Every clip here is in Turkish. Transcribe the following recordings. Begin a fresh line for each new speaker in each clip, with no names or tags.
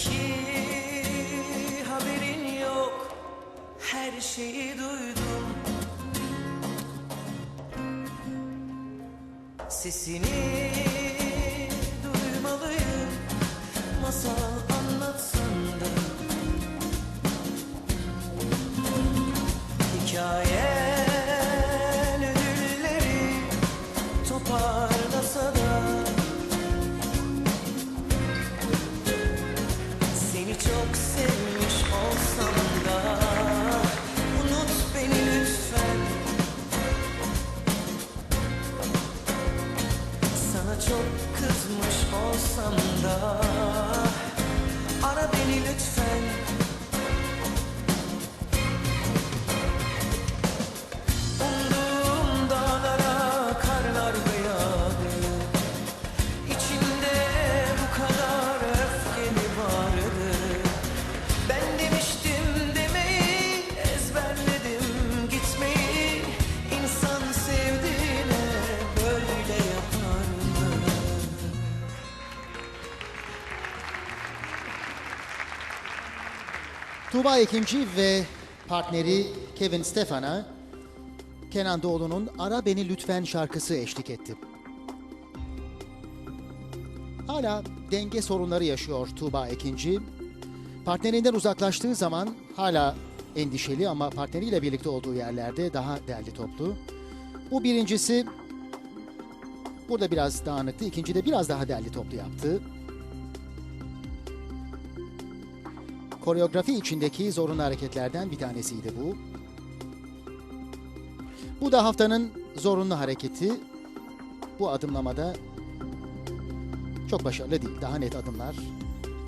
Belki haberin yok. Her şeyi duydum. Sesini duymalıyım. Masal
Tuğba Ekinci ve partneri Kevin Stefan'a Kenan Doğulu'nun Ara Beni Lütfen şarkısı eşlik etti. Hala denge sorunları yaşıyor Tuğba Ekinci. Partnerinden uzaklaştığı zaman hala endişeli ama partneriyle birlikte olduğu yerlerde daha derli toplu. Bu birincisi burada biraz dağınıktı. İkinci de biraz daha derli toplu yaptı. Koreografi içindeki zorunlu hareketlerden bir tanesiydi bu. Bu da haftanın zorunlu hareketi. Bu adımlamada çok başarılı değil. Daha net adımlar,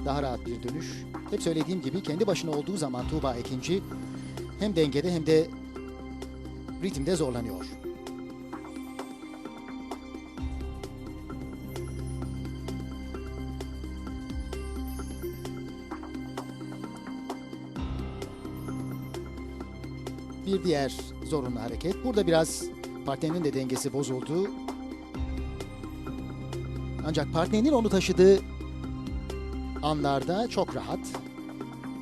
daha rahat bir dönüş. Hep söylediğim gibi kendi başına olduğu zaman Tuğba Ekinci hem dengede hem de ritimde zorlanıyor. Bir diğer zorunlu hareket. Burada biraz partnerinin de dengesi bozuldu. Ancak partnerinin onu taşıdığı anlarda çok rahat.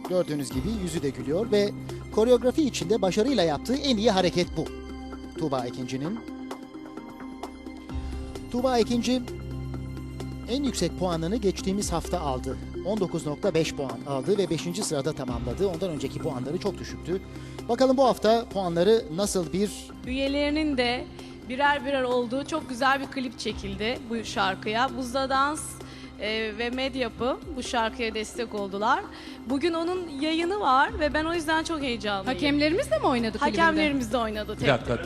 Gördüğünüz gibi yüzü de gülüyor ve koreografi içinde başarıyla yaptığı en iyi hareket bu. Tuğba Ekinci'nin. Tuğba Ekinci en yüksek puanını geçtiğimiz hafta aldı. 19.5 puan aldı ve 5. sırada tamamladı. Ondan önceki puanları çok düşüktü. Bakalım bu hafta puanları nasıl bir
Üyelerinin de birer birer olduğu çok güzel bir klip çekildi bu şarkıya. Buzda Dans e, ve Medyapı bu şarkıya destek oldular. Bugün onun yayını var ve ben o yüzden çok heyecanlıyım.
Hakemlerimiz de mi oynadı klibinde?
Hakemlerimiz de oynadı.
Bir
tek
dakika.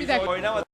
Bir dakika.